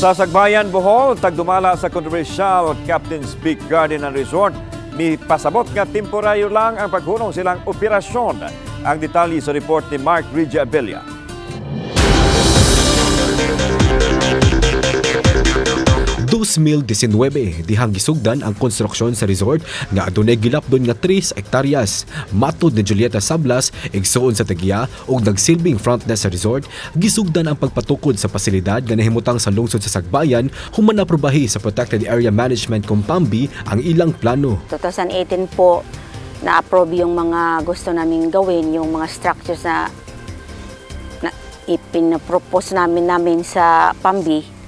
Sa Sagbayan, Bohol, tagdumala sa controversial Captain's Peak Garden and Resort, ni pasabot nga temporaryo lang ang paghunong silang operasyon. Ang detalye sa report ni Mark Regia Abella. 2019 dihang gisugdan ang konstruksyon sa resort nga adunay gilapdon nga 3 hektaryas. Matod ni Julieta Sablas, igsuon sa Tagiya ug nagsilbing front desk sa resort, gisugdan ang pagpatukod sa pasilidad nga nahimutang sa lungsod sa Sagbayan human naprobahi sa Protected Area Management Compambi ang ilang plano. 2018 po na-approve yung mga gusto naming gawin, yung mga structures na, na ipinapropose namin namin sa PAMBI.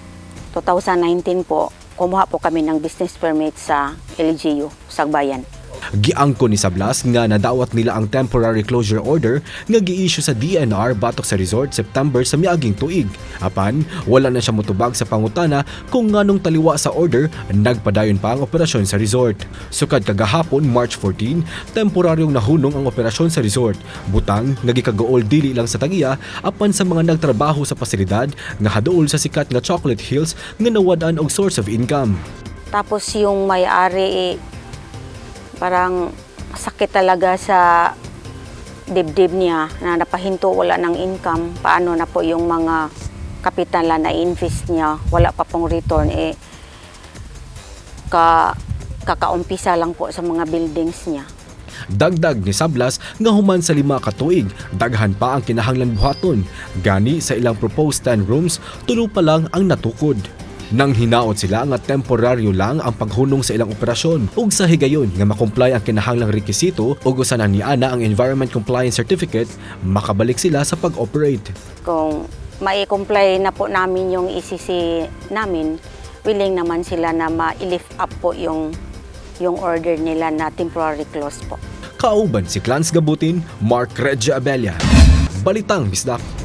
2019 po, kumuha po kami ng business permit sa LGU, Sagbayan. Giangko ni Sablas nga nadawat nila ang temporary closure order nga gi-issue sa DNR batok sa resort September sa miaging tuig. Apan, wala na siya mutubag sa pangutana kung nganong taliwa sa order nagpadayon pa ang operasyon sa resort. Sukad kagahapon March 14, temporaryong nahunong ang operasyon sa resort. Butang nga gikagaol dili lang sa tagiya apan sa mga nagtrabaho sa pasilidad nga haduol sa sikat nga Chocolate Hills nga nawadan og source of income. Tapos yung may-ari, parang sakit talaga sa dibdib niya na napahinto wala ng income. Paano na po yung mga kapitalan na invest niya, wala pa pong return, eh, ka, kakaumpisa lang po sa mga buildings niya. Dagdag ni Sablas nga human sa lima ka tuig, daghan pa ang kinahanglan buhaton. Gani sa ilang proposed 10 rooms, tulo pa lang ang natukod. Nang hinaot sila nga temporaryo lang ang paghunong sa ilang operasyon ug sa higayon nga makomply ang kinahanglang rekisito ug usanan ni ana ang Environment Compliance Certificate, makabalik sila sa pag-operate. Kung mai-comply na po namin yung ECC namin, willing naman sila na ma-lift up po yung yung order nila na temporary close po. Kauban si Clans Gabutin, Mark Regia Abella. Balitang Bisdak.